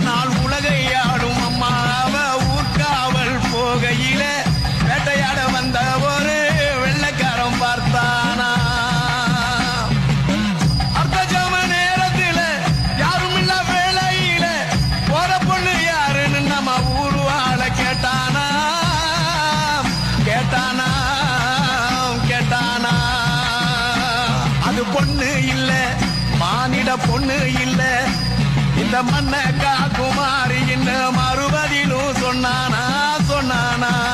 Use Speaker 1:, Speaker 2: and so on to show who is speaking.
Speaker 1: நாள் உலகை ஆடும் அம்மாவ ஊர்காவல் போகையில வேட்டையாட வந்த ஒரு வெள்ளக்காரன் பார்த்தானா? அர்த்தஜாம நேரத்தில் யாரும் இல்ல வேலையில போற பொண்ணு யாருன்னு நம்ம ஊர்வாழ கேட்டானா? கேட்டானா? கேட்டானா? அது பொண்ணு இல்ல மானிட பொண்ணு இல்ல இந்த மண்ணை நானா